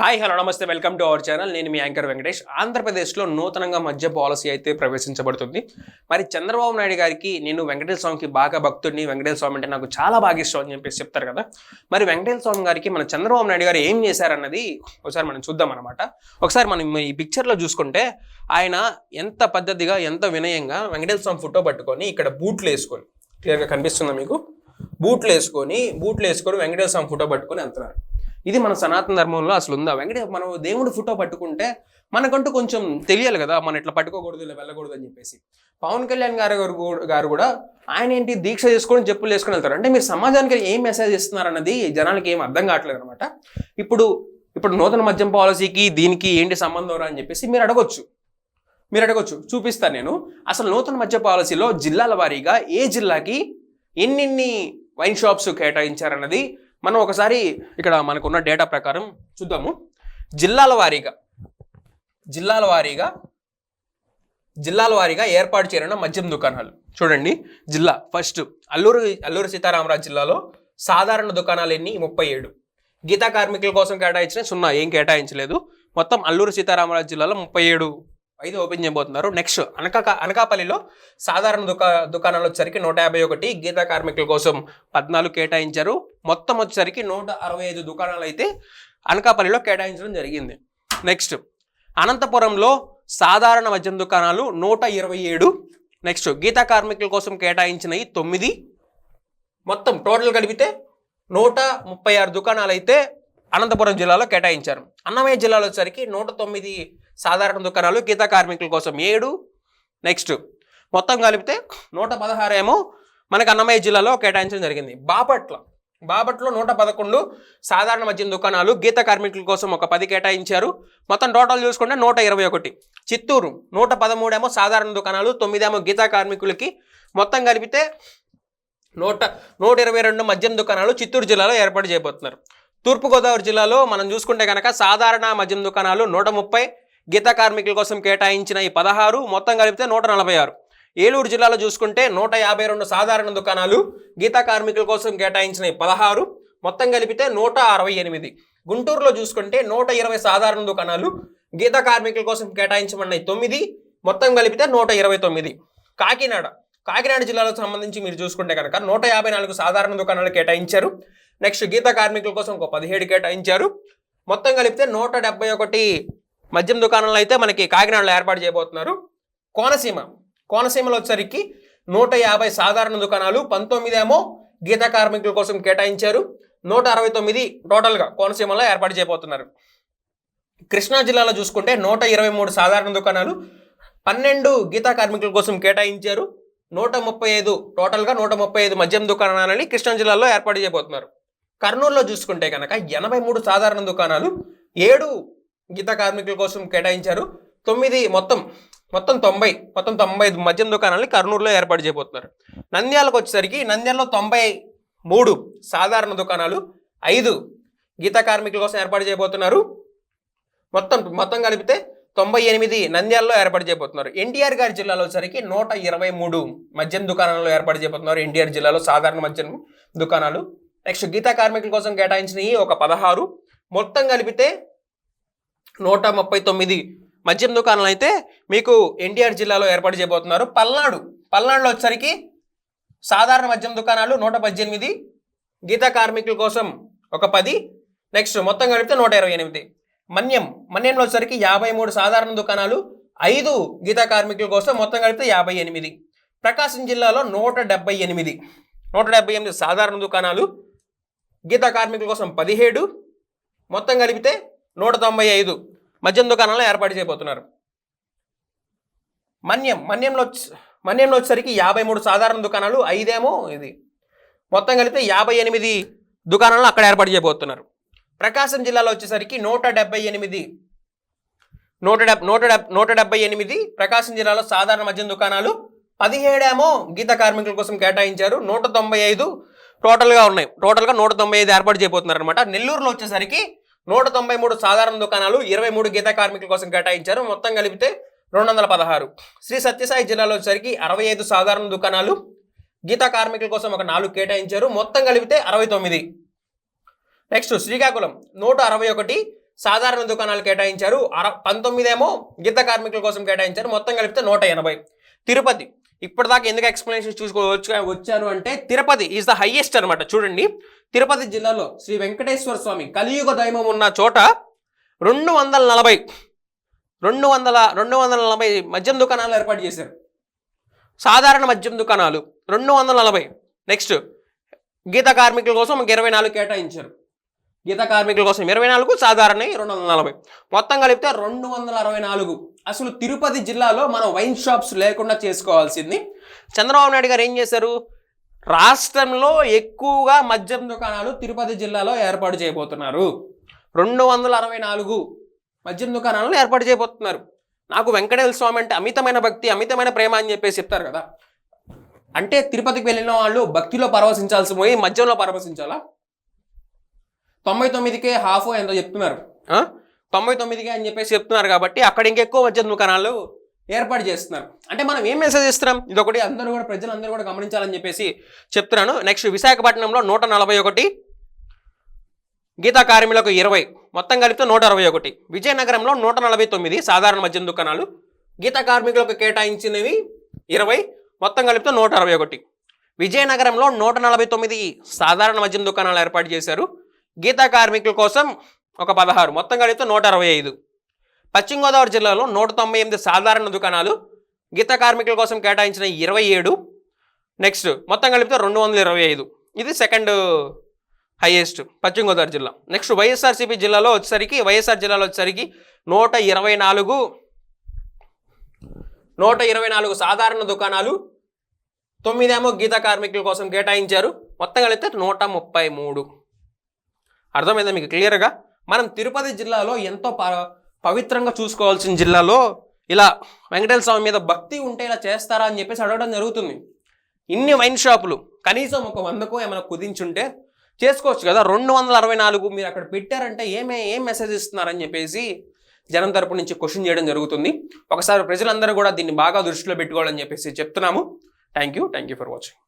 Hi hello నమస్తే welcome to our channel. నేను మీ యాంకర్ వెంకటేష్. ఆంధ్రప్రదేశ్లో నూతనంగా మద్య పాలసీ అయితే ప్రవేశించబడుతుంది. మరి చంద్రబాబు నాయుడు గారికి నేను వెంకటేశ్వర స్వామికి బాగా భక్తుడిని. వెంకటేశ్వర స్వామి అంటే నాకు చాలా బాగా ఇష్టం అని చెప్పేసి చెప్తారు కదా. మరి వెంకటేశ్వర స్వామి గారికి మన చంద్రబాబు నాయుడు గారు ఏం చేశారన్నది ఒకసారి మనం చూద్దాం అనమాట ఒకసారి మనం ఈ పిక్చర్లో చూసుకుంటే ఆయన ఎంత పద్ధతిగా ఎంత వినయంగా వెంకటేశ్వర స్వామి ఫోటో పట్టుకొని ఇక్కడ బూట్లు వేసుకొని క్లియర్గా కనిపిస్తుందా మీకు? బూట్లు వేసుకొని బూట్లు వేసుకొని వెంకటేశ్వర స్వామి ఫోటో పట్టుకొని వెళ్తున్నారు. ఇది మన సనాతన ధర్మంలో అసలు ఉందా వెంకటే మనం దేవుడు ఫోటో పట్టుకుంటే మనకంటూ కొంచెం తెలియాలి కదా మనం ఇట్లా పట్టుకోకూడదు ఇలా వెళ్ళకూడదు అని చెప్పేసి. పవన్ కళ్యాణ్ గారు గారు గారు కూడా ఆయన ఏంటి దీక్ష చేసుకొని చెప్పులు వేసుకొని వెళ్తారు. అంటే మీరు సమాజానికి ఏం మెసేజ్ ఇస్తున్నారు అన్నది జనాలకి ఏం అర్థం కావట్లేదు అనమాట ఇప్పుడు ఇప్పుడు నూతన మద్యం పాలసీకి దీనికి ఏంటి సంబంధం రా అని చెప్పేసి మీరు అడగొచ్చు. మీరు అడగొచ్చు. చూపిస్తాను నేను. అసలు నూతన మద్య పాలసీలో జిల్లాల వారీగా ఏ జిల్లాకి ఎన్నిన్ని వైన్ షాప్స్ కేటాయించారన్నది మనం ఒకసారి ఇక్కడ మనకున్న డేటా ప్రకారం చూద్దాము. జిల్లాల వారీగా జిల్లాల వారీగా జిల్లాల వారీగా ఏర్పాటు చేయనున్న మద్యం దుకాణాలు. చూడండి జిల్లా ఫస్ట్ అల్లూరు అల్లూరు సీతారామరాజు జిల్లాలో సాధారణ దుకాణాలు ఎన్ని? ముప్పై ఏడు. గీతా కార్మికుల కోసం కేటాయించిన సున్నా ఏం కేటాయించలేదు. మొత్తం అల్లూరు సీతారామరాజు జిల్లాలో ముప్పై ఏడు ఐదు ఓపెన్ చేయబోతున్నారు. నెక్స్ట్ అనకా అనకాపల్లిలో సాధారణ దుకా దుకాణాలు వచ్చేసరికి నూట యాభై ఒకటి గీతా కార్మికుల కోసం పద్నాలుగు కేటాయించారు. మొత్తం వచ్చేసరికి నూట అరవై ఐదు దుకాణాలు అయితే అనకాపల్లిలో కేటాయించడం జరిగింది. నెక్స్ట్ అనంతపురంలో సాధారణ మద్యం దుకాణాలు నూట ఇరవై ఏడు. నెక్స్ట్ గీతా కార్మికుల కోసం కేటాయించినవి తొమ్మిది. మొత్తం టోటల్ కలిపితే నూట ముప్పై ఆరు దుకాణాలు అయితే అనంతపురం జిల్లాలో కేటాయించారు. అన్నమయ్య జిల్లాలో వచ్చరికి నూట తొమ్మిది సాధారణ దుకాణాలు గీతా కార్మికుల కోసం. ఏడు. నెక్స్ట్. మొత్తం కలిపితే నూట పదహారు ఏమో మనకు అన్నమయ్య జిల్లాలో కేటాయించడం జరిగింది. బాపట్ల. బాపట్లో నూట పదకొండు సాధారణ మద్యం దుకాణాలు గీత కార్మికుల కోసం ఒక పది కేటాయించారు. మొత్తం టోటల్ చూసుకుంటే నూట ఇరవై ఒకటి. చిత్తూరు నూట పదమూడేమో సాధారణ దుకాణాలు తొమ్మిదేమో గీతా కార్మికులకి. మొత్తం కలిపితే నూట నూట ఇరవై రెండు మద్యం దుకాణాలు చిత్తూరు జిల్లాలో ఏర్పాటు చేయబోతున్నారు. తూర్పుగోదావరి జిల్లాలో మనం చూసుకుంటే కనుక సాధారణ మద్యం దుకాణాలు నూట ముప్పై గీత కార్మికుల కోసం కేటాయించిన ఈ పదహారు మొత్తం కలిపితే నూట నలభై ఆరు. ఏలూరు జిల్లాలో చూసుకుంటే నూట యాభై రెండు సాధారణ దుకాణాలు గీత కార్మికుల కోసం కేటాయించిన ఈ పదహారు మొత్తం కలిపితే నూట అరవై ఎనిమిది. గుంటూరులో చూసుకుంటే నూట ఇరవై సాధారణ దుకాణాలు గీత కార్మికుల కోసం కేటాయించమన్న తొమ్మిది మొత్తం కలిపితే నూట ఇరవై తొమ్మిది. కాకినాడ కాకినాడ జిల్లాలకు సంబంధించి మీరు చూసుకుంటే కనుక నూట యాభై నాలుగు సాధారణ దుకాణాలు కేటాయించారు. నెక్స్ట్ గీత కార్మికుల కోసం ఒక పదిహేడు కేటాయించారు. మొత్తం కలిపితే నూట డెబ్బై ఒకటి మద్యం దుకాణాలు అయితే మనకి కాకినాడలో ఏర్పాటు చేయబోతున్నారు. కోనసీమ. కోనసీమలో వచ్చేసరికి నూట యాభై సాధారణ దుకాణాలు పంతొమ్మిది ఏమో గీతా కార్మికుల కోసం కేటాయించారు. నూట అరవై తొమ్మిది టోటల్గా కోనసీమలో ఏర్పాటు చేయబోతున్నారు. కృష్ణా జిల్లాలో చూసుకుంటే నూట ఇరవై మూడు సాధారణ దుకాణాలు పన్నెండు గీతా కార్మికుల కోసం కేటాయించారు. నూట ముప్పై ఐదు టోటల్గా నూట ముప్పై ఐదు మద్యం దుకాణాలని కృష్ణా జిల్లాలో ఏర్పాటు చేయబోతున్నారు. కర్నూలులో చూసుకుంటే కనుక ఎనభై మూడు సాధారణ దుకాణాలు ఏడు గీత కార్మికుల కోసం కేటాయించారు. తొమ్మిది మొత్తం మొత్తం తొంభై మొత్తం తొంభై మద్యం దుకాణాలని కర్నూలులో ఏర్పాటు చేయబోతున్నారు నంద్యాలకు వచ్చేసరికి నంద్యాలలో తొంభై మూడు సాధారణ దుకాణాలు ఐదు గీతా కార్మికుల కోసం ఏర్పాటు చేయబోతున్నారు. మొత్తం మొత్తం కలిపితే తొంభై ఎనిమిది నంద్యాలలో ఏర్పాటు చేయబోతున్నారు. ఎన్టీఆర్ గారి జిల్లాలో సరికి నూట ఇరవై మూడు మద్యం దుకాణాలలో ఏర్పాటు చేయబోతున్నారు ఎన్టీఆర్ జిల్లాలో సాధారణ మద్యం దుకాణాలు. నెక్స్ట్ గీతా కార్మికుల కోసం కేటాయించినవి ఒక పదహారు. మొత్తం కలిపితే నూట ముప్పై తొమ్మిది మద్యం దుకాణాలు అయితే మీకు ఎన్టీఆర్ జిల్లాలో ఏర్పాటు చేయబోతున్నారు. పల్నాడు పల్నాడులో వచ్చేసరికి సాధారణ మద్యం దుకాణాలు నూట పద్దెనిమిది గీతా కార్మికుల కోసం ఒక పది నెక్స్ట్ మొత్తం కలిపితే నూట ఇరవై ఎనిమిది. మన్యం మన్యంలో వచ్చేసరికి యాభై మూడు సాధారణ దుకాణాలు ఐదు గీతా కార్మికుల కోసం మొత్తం కలిపితే యాభై ఎనిమిది. ప్రకాశం జిల్లాలో నూట డెబ్బై ఎనిమిది. నూట డెబ్బై ఎనిమిది సాధారణ దుకాణాలు గీతా కార్మికుల కోసం పదిహేడు మొత్తం కలిపితే నూట తొంభై ఐదు. మద్యం దుకాణాలను ఏర్పాటు చేయబోతున్నారు. మన్యం మన్యంలో మన్యంలో వచ్చేసరికి యాభై మూడు సాధారణ దుకాణాలు ఐదేమో ఇది. మొత్తం కలిపితే యాభై ఎనిమిది దుకాణాలను అక్కడ ఏర్పాటు చేయబోతున్నారు. ప్రకాశం జిల్లాలో వచ్చేసరికి నూట డెబ్బై ఎనిమిది నూట డెబ్ నూట డెబ్ నూట డెబ్బై ఎనిమిది ప్రకాశం జిల్లాలో సాధారణ మద్యం దుకాణాలు పదిహేడేమో గీత కార్మికుల కోసం కేటాయించారు నూట తొంభై ఐదు టోటల్గా ఉన్నాయి. టోటల్గా నూట తొంభై ఐదు ఏర్పాటు చేయబోతున్నారు అనమాట నెల్లూరులో వచ్చేసరికి నూట తొంభై మూడు సాధారణ దుకాణాలు ఇరవై మూడు గీత కార్మికుల కోసం కేటాయించారు. మొత్తం కలిపితే రెండు వందల పదహారు. శ్రీ సత్యసాయి జిల్లాలో వచ్చేసరికి అరవై ఐదు సాధారణ దుకాణాలు గీతా కార్మికుల కోసం ఒక నాలుగు కేటాయించారు. మొత్తం కలిపితే అరవై తొమ్మిది. నెక్స్ట్ శ్రీకాకుళం నూట అరవై ఒకటి సాధారణ దుకాణాలు కేటాయించారు. అర పంతొమ్మిదేమో గీత కార్మికుల కోసం కేటాయించారు. మొత్తం కలిపితే నూట ఎనభై. తిరుపతి ఇప్పటిదాకా ఎందుకు ఎక్స్ప్లెనేషన్ చూసుకోవచ్చు వచ్చాను అంటే తిరుపతి ఈజ్ ద హైయెస్ట్ అనమాట చూడండి. తిరుపతి జిల్లాలో శ్రీ వెంకటేశ్వర స్వామి కలియుగ దైవం ఉన్న చోట రెండు వందల నలభై రెండు వందల రెండు వందల నలభై మద్యం దుకాణాలు ఏర్పాటు చేశారు. సాధారణ మద్యం దుకాణాలు రెండు వందల నలభై. నెక్స్ట్ గీత కార్మికుల కోసం ఒక ఇరవై నాలుగు కేటాయించారు. గీత కార్మికుల కోసం ఇరవై నాలుగు సాధారణ రెండు వందల నలభై. మొత్తం కలిపితే రెండు వందల అరవై నాలుగు. అసలు తిరుపతి జిల్లాలో మనం వైన్ షాప్స్ లేకుండా చేసుకోవాల్సింది. చంద్రబాబు నాయుడు గారు ఏం చేశారు? రాష్ట్రంలో ఎక్కువగా మద్యం దుకాణాలు తిరుపతి జిల్లాలో ఏర్పాటు చేయబోతున్నారు. రెండు వందల అరవై నాలుగు మద్యం దుకాణాలను ఏర్పాటు చేయబోతున్నారు. నాకు వెంకటేశ్వర స్వామి అంటే అమితమైన భక్తి అమితమైన ప్రేమ అని చెప్పేసి చెప్తారు కదా. అంటే తిరుపతికి వెళ్ళిన వాళ్ళు భక్తిలో పరవశించాల్సి పోయి మద్యంలో పరవశించాలా? తొంభై తొమ్మిదికే హాఫ్ ఎంతో చెప్తున్నారు. తొంభై తొమ్మిదిగా అని చెప్పేసి చెప్తున్నారు కాబట్టి అక్కడ ఇంకెక్కువ మద్యం దుకాణాలు ఏర్పాటు చేస్తున్నారు. అంటే మనం ఏం మెసేజ్ ఇస్తున్నాం ఇదొకటి. అందరూ కూడా ప్రజలందరూ కూడా గమనించాలని చెప్పేసి చెప్తున్నాను. నెక్స్ట్ విశాఖపట్నంలో నూట నలభై ఒకటి గీతా కార్మికులకు ఇరవై మొత్తం కలిపితే నూట అరవై ఒకటి. విజయనగరంలో నూట నలభై తొమ్మిది సాధారణ మద్యం దుకాణాలు గీతా కార్మికులకు కేటాయించినవి ఇరవై మొత్తం కలిపితే నూట అరవై ఒకటి. విజయనగరంలో నూట నలభై తొమ్మిది సాధారణ మద్యం దుకాణాలు ఏర్పాటు చేశారు. గీతా కార్మికుల కోసం ఒక పదహారు. మొత్తం కలిపితే నూట అరవై ఐదు. పశ్చిమ గోదావరి జిల్లాలో నూట తొంభై ఎనిమిది సాధారణ దుకాణాలు గీత కార్మికుల కోసం కేటాయించిన ఇరవై ఏడు. నెక్స్ట్ మొత్తం కలిపితే రెండు వందల ఇరవై ఐదు. ఇది సెకండ్ హైయెస్ట్ పశ్చిమ గోదావరి జిల్లా. నెక్స్ట్ వైఎస్ఆర్సీపీ జిల్లాలో వచ్చేసరికి వైఎస్ఆర్ జిల్లాలో వచ్చేసరికి నూట ఇరవై నాలుగు. నూట ఇరవై నాలుగు సాధారణ దుకాణాలు తొమ్మిదేమో గీత కార్మికుల కోసం కేటాయించారు. మొత్తం కలిపితే నూట ముప్పై మూడు. అర్థమైందా మీకు క్లియర్గా? మనం తిరుపతి జిల్లాలో ఎంతో ప- పవిత్రంగా చూసుకోవాల్సిన జిల్లాలో ఇలా వెంకటేశ్వర స్వామి మీద భక్తి ఉంటే ఇలా చేస్తారా అని చెప్పేసి అడగడం జరుగుతుంది. ఇన్ని వైన్ షాపులు కనీసం ఒక వందకో ఏమైనా కుదించుంటే చేసుకోవచ్చు కదా. రెండు వందల అరవై నాలుగు మీరు అక్కడ పెట్టారంటే ఏమే ఏం మెసేజ్ ఇస్తున్నారని చెప్పేసి జనం తరపు నుంచి క్వశ్చన్ చేయడం జరుగుతుంది. ఒకసారి ప్రజలందరూ కూడా దీన్ని బాగా దృష్టిలో పెట్టుకోవాలని చెప్పేసి చెప్తున్నాము. Thank you thank you for watching